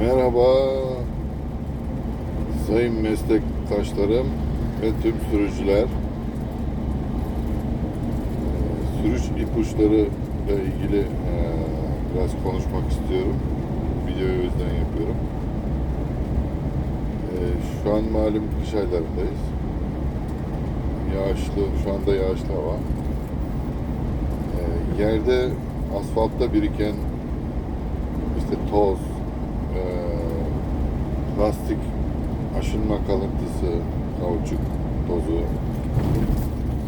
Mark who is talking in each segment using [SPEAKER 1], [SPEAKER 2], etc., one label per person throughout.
[SPEAKER 1] Merhaba sayın meslektaşlarım ve tüm sürücüler. Sürüş ipuçları ile ilgili e, biraz konuşmak istiyorum. Videoyu o yüzden yapıyorum. Ee, Şu an malum kış aylarındayız. Yağışlı, şu anda yağışlı hava. Ee, Yerde asfaltta biriken işte toz, eee, lastik aşınma kalıntısı, kauçuk tozu,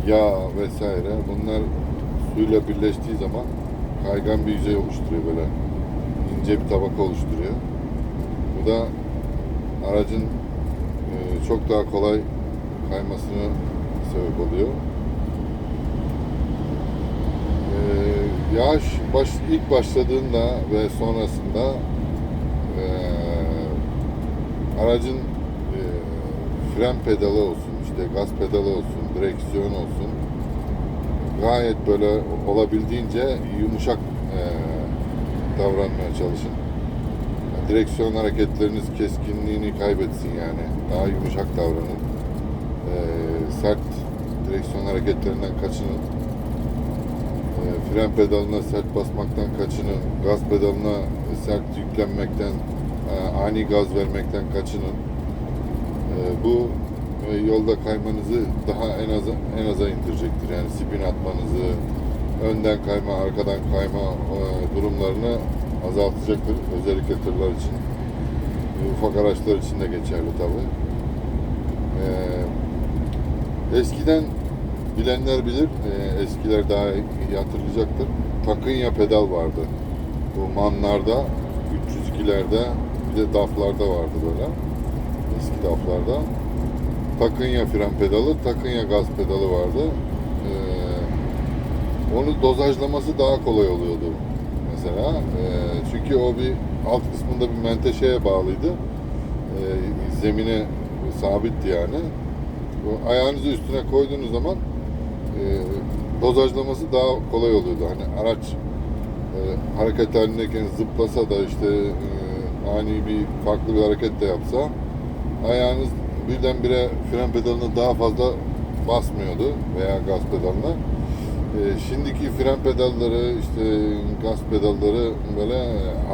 [SPEAKER 1] yağ vesaire bunlar suyla birleştiği zaman kaygan bir yüzey oluşturuyor böyle ince bir tabaka oluşturuyor. Bu da aracın eee, çok daha kolay kaymasına sebep oluyor. Ee, yağış baş, ilk başladığında ve sonrasında ee, aracın ee, fren pedalı olsun, işte gaz pedalı olsun, direksiyon olsun gayet böyle olabildiğince yumuşak ee, davranmaya çalışın. Direksiyon hareketleriniz keskinliğini kaybetsin yani. Daha yumuşak davranın. Ee, sert direksiyon hareketlerinden kaçının. E, fren pedalına sert basmaktan kaçının, gaz pedalına sert yüklenmekten, e, ani gaz vermekten kaçının. E, bu e, yolda kaymanızı daha en az en aza indirecektir. Yani spin atmanızı, önden kayma, arkadan kayma e, durumlarını azaltacaktır. Özellikle tırlar için. E, ufak araçlar için de geçerli tabii. E, eskiden bilenler bilir, e, eskiler daha iyi hatırlayacaktır. Takınya pedal vardı. Bu manlarda, 302'lerde, bir de DAF'larda vardı böyle. Eski DAF'larda. Takınya fren pedalı, Takınya gaz pedalı vardı. E, onu dozajlaması daha kolay oluyordu mesela. E, çünkü o bir alt kısmında bir menteşeye bağlıydı. E, zemine sabitti yani. O ayağınızı üstüne koyduğunuz zaman e, dozajlaması daha kolay oluyordu. Hani araç e, hareket halindeyken zıplasa da işte e, ani bir farklı bir hareket de yapsa ayağınız birdenbire fren pedalına daha fazla basmıyordu veya gaz pedalına. E, şimdiki fren pedalları işte gaz pedalları böyle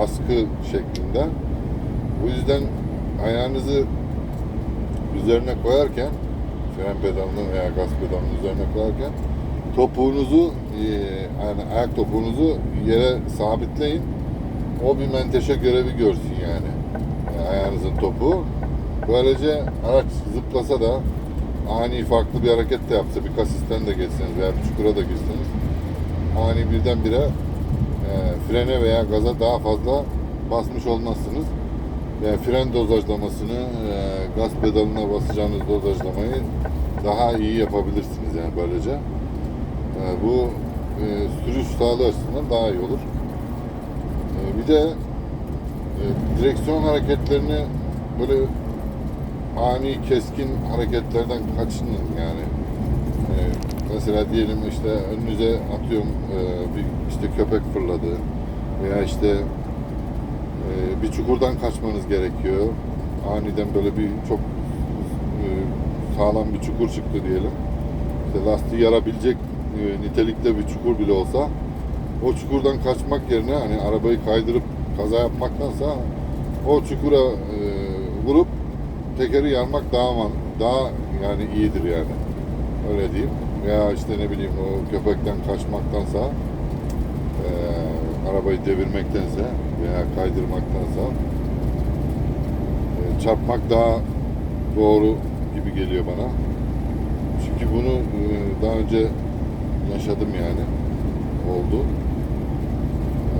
[SPEAKER 1] askı şeklinde. Bu yüzden ayağınızı üzerine koyarken fren pedalını veya gaz pedalının üzerine koyarken topuğunuzu e, yani ayak topuğunuzu yere sabitleyin. O bir menteşe görevi görsün yani. Ayağınızın topuğu. Böylece araç zıplasa da ani farklı bir hareket de yapsa bir kasisten de geçseniz veya bir çukura da girseniz ani birdenbire e, frene veya gaza daha fazla basmış olmazsınız. Yani fren dozajlamasını, e, gaz pedalına basacağınız dozajlamayı daha iyi yapabilirsiniz yani böylece. E, bu e, sürüş sağlığı açısından daha iyi olur. E, bir de e, direksiyon hareketlerini böyle ani keskin hareketlerden kaçının yani. E, mesela diyelim işte önünüze atıyorum e, bir işte köpek fırladı veya işte ee, bir çukurdan kaçmanız gerekiyor. Aniden böyle bir çok sağlam bir çukur çıktı diyelim. İşte lastiği yarabilecek nitelikte bir çukur bile olsa o çukurdan kaçmak yerine hani arabayı kaydırıp kaza yapmaktansa o çukura e, vurup tekeri yarmak daha man, daha yani iyidir yani. Öyle diyeyim. Veya işte ne bileyim o köpekten kaçmaktansa e, arabayı devirmektense veya kaydırmaktansa e, çarpmak daha doğru gibi geliyor bana. Çünkü bunu e, daha önce yaşadım yani. Oldu.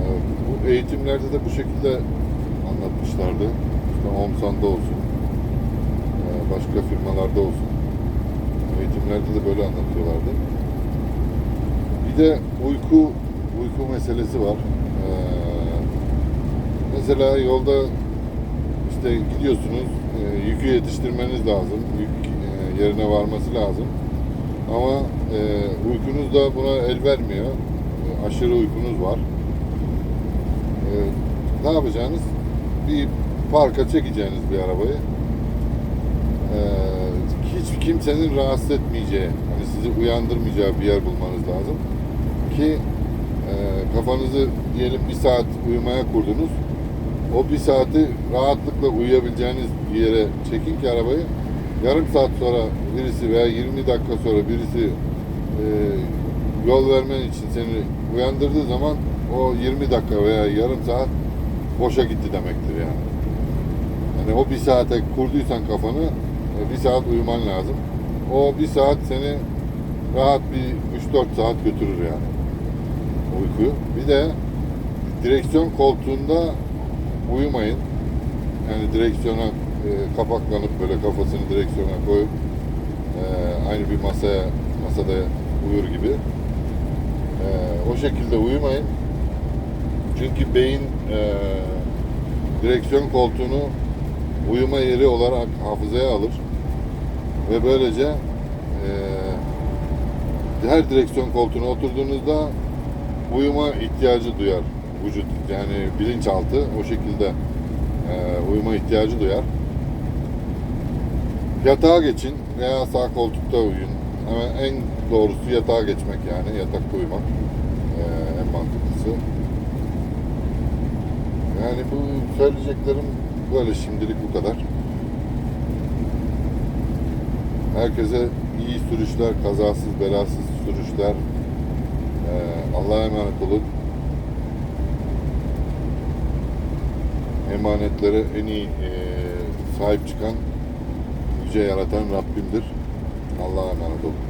[SPEAKER 1] E, bu eğitimlerde de bu şekilde anlatmışlardı. İşte Omsan'da olsun, e, başka firmalarda olsun. Eğitimlerde de böyle anlatıyorlardı. Bir de uyku uyku meselesi var. Ee, mesela yolda işte gidiyorsunuz, e, yükü yetiştirmeniz lazım, yük e, yerine varması lazım. Ama e, uykunuz da buna el vermiyor. E, aşırı uykunuz var. Ne yapacağınız? Bir parka çekeceğiniz bir arabayı e, hiç kimsenin rahatsız etmeyeceği, hani sizi uyandırmayacağı bir yer bulmanız lazım ki e, kafanızı diyelim bir saat uyumaya kurdunuz. O bir saati rahatlıkla uyuyabileceğiniz bir yere çekin ki arabayı. Yarım saat sonra birisi veya 20 dakika sonra birisi e, yol vermen için seni uyandırdığı zaman o 20 dakika veya yarım saat boşa gitti demektir yani. Yani o bir saate kurduysan kafanı e, bir saat uyuman lazım. O bir saat seni rahat bir 3-4 saat götürür yani uykuyu. Bir de direksiyon koltuğunda uyumayın. Yani direksiyona e, kapaklanıp böyle kafasını direksiyona koyup e, aynı bir masaya masada uyur gibi. E, o şekilde uyumayın. Çünkü beyin e, direksiyon koltuğunu uyuma yeri olarak hafızaya alır ve böylece e, her direksiyon koltuğuna oturduğunuzda uyuma ihtiyacı duyar vücut yani bilinçaltı o şekilde e, uyuma ihtiyacı duyar. Yatağa geçin veya sağ koltukta uyuyun. Ama en doğrusu yatağa geçmek yani yatakta uyumak e, en mantıklısı. Yani bu söyleyeceklerim böyle şimdilik bu kadar. Herkese iyi sürüşler, kazasız belasız sürüşler. Ee, Allah'a emanet olun. Emanetlere en iyi e, sahip çıkan, yüce yaratan Rabbimdir. Allah'a emanet olun.